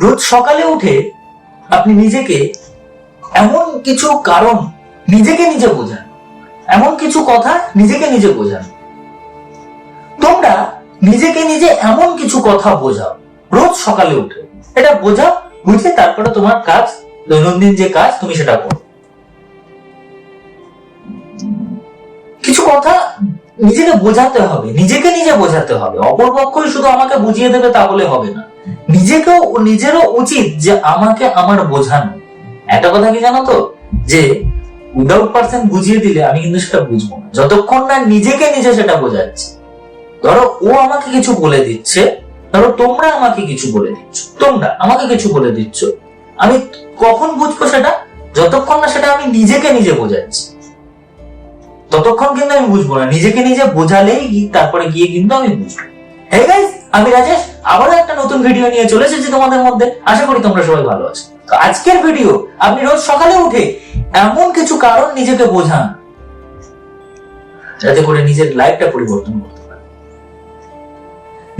রোজ সকালে উঠে আপনি নিজেকে এমন কিছু কারণ নিজেকে নিজে বোঝান। এমন কিছু কথা নিজেকে নিজে বোঝান। তোমরা নিজেকে নিজে এমন কিছু কথা বোঝাও রোজ সকালে উঠে। এটা বোঝাও, বুঝে তারপরে তোমার কাজ, দৈনন্দিন যে কাজ, তুমি সেটা করো। কিছু কথা নিজেকে বোঝাতে হবে, নিজেকে নিজে বোঝাতে হবে। অপরপক্ষই শুধু আমাকে বুঝিয়ে দেবে তাহলে হবে না। নিজেকেও, নিজেরও উচিত যে আমাকে আমার বোঝানো। একটা কথা কি জানো তো? যে উইদাউট পার্সন বুঝিয়ে দিলে আমি কিন্তু সেটা বুঝব না। যতক্ষণ না নিজেকে নিজে সেটা বোঝাচ্ছে। ধরো ও আমাকে কিছু বলে দিচ্ছে, ধরো তোমরা আমাকে কিছু বলে দিচ্ছ, তোমরা আমাকে কিছু বলে দিচ্ছ, আমি কখন বুঝব সেটা? যতক্ষণ না সেটা আমি নিজেকে নিজে বোঝাচ্ছি। ততক্ষণ কিন্তু আমি বুঝব না। নিজেকে নিজে বোঝালেই তারপরে গিয়ে কিন্তু আমি বুঝব। হে গাইস আমি রাজেশ। আবারও একটা নতুন ভিডিও নিয়ে চলে এসেছি তোমাদের মধ্যে। আশা করি তোমরা সবাই ভালো আছো। তো আজকের ভিডিও আপনি রোজ সকালে উঠে এমন কিছু কারণ নিজেকে বোঝান, যাতে করে নিজের লাইফটা পরিবর্তন করতে পারে।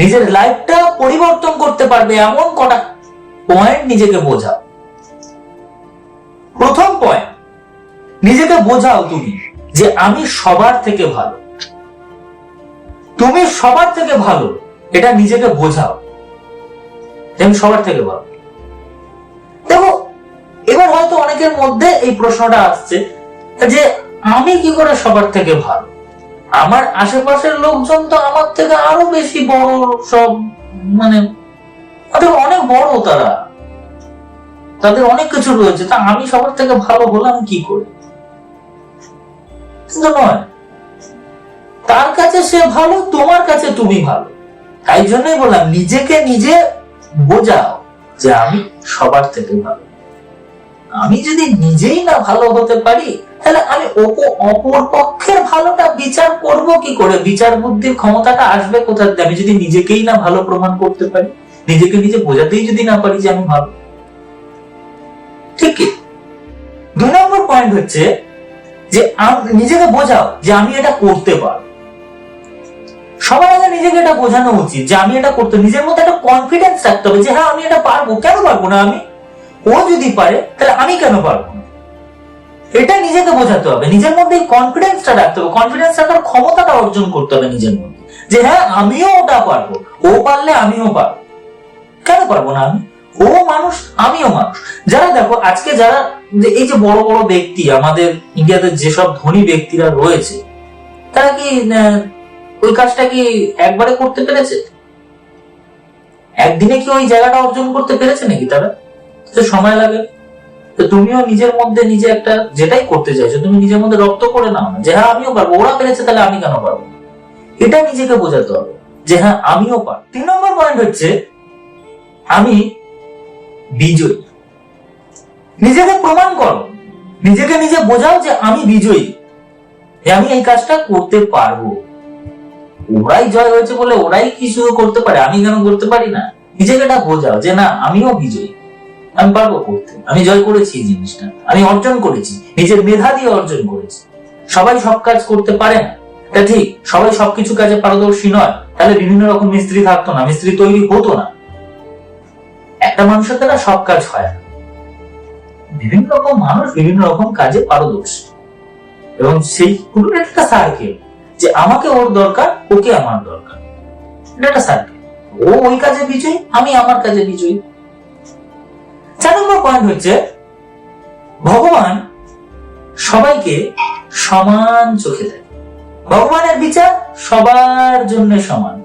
নিজের লাইফটা পরিবর্তন করতে পারবে এমন কটা পয়েন্ট নিজেকে বোঝাও। প্রথম পয়েন্ট নিজেকে বোঝাও তুমি যে আমি সবার থেকে ভালো। তুমি সবার থেকে ভালো, এটা নিজেকে বোঝাও। আমি সবার থেকে ভালো। দেখো, এবার হয়তো অনেকের মধ্যে এই প্রশ্নটা আসছে যে, আমি কি করে সবার থেকে ভালো? আমার আশেপাশের লোকজন তো আমার থেকে আরও বেশি বড় সব মানে তাদের অনেক বড় তারা। তাদের অনেক কিছু রয়েছে, তা আমি সবার থেকে ভালো হলাম কি করে? কিন্তু নয়। তার কাছে সে ভালো, তোমার কাছে তুমি ভালো। তাই জন্যই বললাম, নিজেকে নিজে বোঝাও যে আমি সবার থেকে ভালো। আমি যদি নিজেই না ভালো হতে পারি, তাহলে আমি অপ- অপর পক্ষের ভালোটা বিচার করব কি করে? বিচার বুদ্ধির ক্ষমতাটা আসবে কোথা আমি যদি নিজেকেই না ভালো প্রমাণ করতে পারি, নিজেকে নিজে বোঝাতেই যদি না পারি যে আমি ভালো। ঠিক দুই নম্বর পয়েন্ট হচ্ছে যে নিজেকে বোঝাও যে আমি এটা করতে পারব। সবার আগে নিজেকে এটা বোঝানো উচিত যে আমি এটা করতে, নিজের মধ্যে একটা কনফিডেন্স রাখতে হবে যে হ্যাঁ আমি এটা পারব। কেন পারব না আমি? ও যদি পারে, তাহলে আমি কেন পারব না? এটা নিজেকে বোঝাতে হবে। নিজের মধ্যে কনফিডেন্সটা রাখতে হবে। কনফিডেন্স রাখার ক্ষমতাটা অর্জন করতে হবে নিজের মধ্যে। যে হ্যাঁ আমিও ওটা পারব। ও পারলে আমিও পারব। কেন পারব না আমি? ও মানুষ, আমিও মানুষ। যারা দেখো, আজকে যারা, যে এই যে বড় বড় ব্যক্তি, আমাদের ইন্ডিয়াতে যেসব ধনী ব্যক্তিরা রয়েছে, তারা কি ওই কাজটা কি একবারে করতে পেরেছে? একদিনে কি ওই জায়গাটা অর্জন করতে পেরেছে নাকি তারা? তো সময় লাগে। তো তুমিও নিজের মধ্যে নিজে একটা যেটাই করতে চাইছো, তুমি নিজের মধ্যে রক্ত করে নাও না। যে হ্যাঁ আমিও পারব। ওরা পেরেছে, তাহলে আমি কেন পারব? এটা নিজেকে বোঝাতে হবে যে হ্যাঁ আমিও পারব তিন নম্বর পয়েন্ট হচ্ছে, আমি বিজয়ী। নিজেকে প্রমাণ করো। নিজেকে নিজে বোঝাও যে আমি বিজয়ী। আমি এই কাজটা করতে পারব। ওরাই জয় হয়েছে বলে ওরাই কি শুধু করতে পারে? আমি কেন করতে পারি না? নিজেকে এটা বোঝাও যে না, আমিও বিজয়ী। আমি পারব করতে। আমি জয় করেছি এই জিনিসটা। আমি অর্জন করেছি। নিজের মেধা দিয়ে অর্জন করেছি। সবাই সব কাজ করতে পারে না। এটা ঠিক, সবাই সবকিছু কাজে পারদর্শী নয়। তাহলে বিভিন্ন রকম মিস্ত্রি থাকতো না, মিস্ত্রি তৈরি হতো না। একটা মানুষের দ্বারা সব কাজ হয় না। বিভিন্ন রকম মানুষ বিভিন্ন রকম কাজে পারদর্শী। এবং সেই পুরো একটা সার্কেল যে আমাকে ওর দরকার, ওকে আমার দরকার। এটা সার্কেল। ও ওই কাজে বিজয়ী, আমি আমার কাজে বিজয়ী। চার নম্বর পয়েন্ট হচ্ছে, ভগবান সবাইকে সমান চোখে দেখে। ভগবানের বিচার সবার জন্য সমান,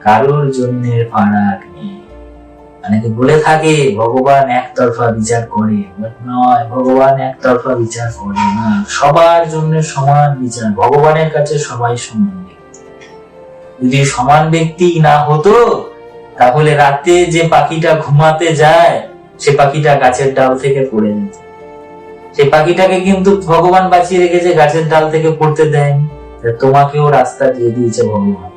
কারোর জন্য ফারাক নেই। অনেকে বলে থাকে, ভগবান একতরফা বিচার করে, But নয়, ভগবান একতরফা বিচার করে না। সবার জন্য সমান বিচার, ভগবানের কাছে সবাই সমান যদি সমান ব্যক্তি না হতো, তাহলে রাতে যে পাখিটা ঘুমাতে যায়, সে পাখিটা গাছের ডাল থেকে পড়ে যেত। সেই পাখিটাকে কিন্তু ভগবান বাঁচিয়ে রেখেছে, গাছের ডাল থেকে পড়তে দেয়নি। তোমাকেও রাস্তা দিয়ে দিয়েছে ভগবান।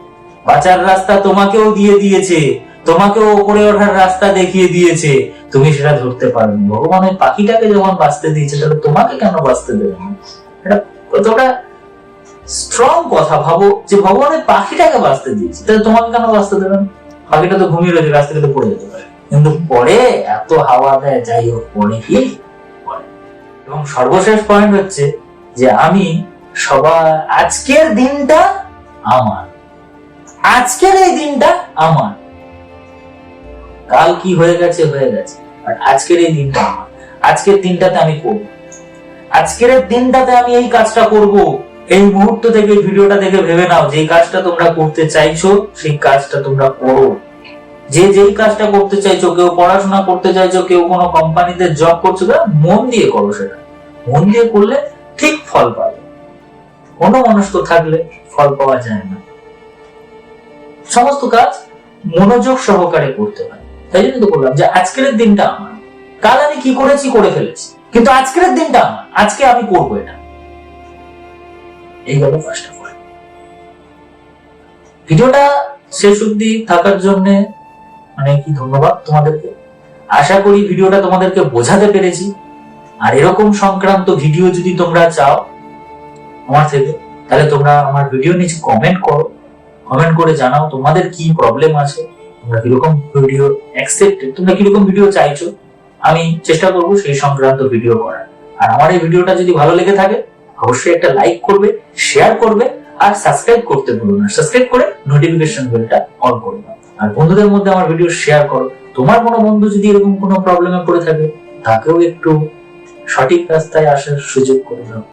বাঁচার রাস্তা তোমাকেও দিয়ে দিয়েছে। তোমাকেও উপরে ওঠার রাস্তা দেখিয়ে দিয়েছে, তুমি সেটা ধরতে পারবে ভগবান ওই পাখিটাকে যখন বাঁচতে দিয়েছে, তাহলে তোমাকে কেন বাঁচতে দেবে এটা কতটা স্ট্রং কথা, ভাবো, যে ভগবান ওই পাখিটাকে বাঁচতে দিয়েছে, তাহলে তোমাকে কেন বাঁচতে দেবে না? পাখিটা তো ঘুমিয়ে রয়েছে গাছ থেকে পড়ে যেতে পারে। কিন্তু পরে এত হাওয়া দেয়, যাই হোক, পরে কি এবং সর্বশেষ পয়েন্ট হচ্ছে যে আমি সবার, আজকের দিনটা আমার। আজকের এই দিনটা আমার। কাল কি হয়ে গেছে হয়ে গেছে। আর আজকের এই দিনটা আমার। আজকের দিনটাতে আমি করব। আজকের এই দিনটাতে আমি এই কাজটা করব। এই মুহূর্ত থেকে ভিডিওটা দেখে ভেবে নাও, যে কাজটা তোমরা করতে চাইছো, সেই কাজটা তোমরা করো। যে যেই কাজটা করতে চাইছো, কেউ পড়াশোনা করতে চাইছো, কেউ কোনো কোম্পানিতে জব করছ তা মন দিয়ে করো সেটা। মন দিয়ে করলে ঠিক ফল পাবে। কোনো মনস্ক থাকলে ফল পাওয়া যায় না। সমস্ত কাজ মনোযোগ সহকারে করতে হয়। তাই জন্য তো বললাম যে আজকের দিনটা আমার। কাল আমি কি করেছি করে ফেলেছি। কিন্তু আজকের দিনটা আমার। আজকে আমি করব এটা। এই গেল ফার্স্ট অফ অল ভিডিওটা শেষ অব্দি থাকার জন্য মানে কি ধন্যবাদ তোমাদেরকে? আশা করি ভিডিওটা তোমাদেরকে বোঝাতে পেরেছি। আর এরকম সংক্রান্ত ভিডিও যদি তোমরা চাও আমার থেকে, তাহলে তোমরা আমার ভিডিও নিচে কমেন্ট করো। কমেন্ট করে জানাও তোমাদের কি প্রবলেম আছে। তোমরা কীরকম ভিডিও অ্যাকসেপ্টেড তোমরা কীরকম ভিডিও চাইছো, আমি চেষ্টা করব সেই সংক্রান্ত ভিডিও করার। আর আমার এই ভিডিওটা যদি ভালো লেগে থাকে, অবশ্যই একটা লাইক করবে শেয়ার করবে, আর সাবস্ক্রাইব করতে ভুলো না। সাবস্ক্রাইব করে নোটিফিকেশন বেলটা অন করবে আর বন্ধুদের মধ্যে আমার ভিডিও শেয়ার করো। তোমার কোনো বন্ধু যদি এরকম কোনো প্রবলেমে পড়ে থাকে, তাকেও একটু সঠিক রাস্তায় আসার সুযোগ করে দাও।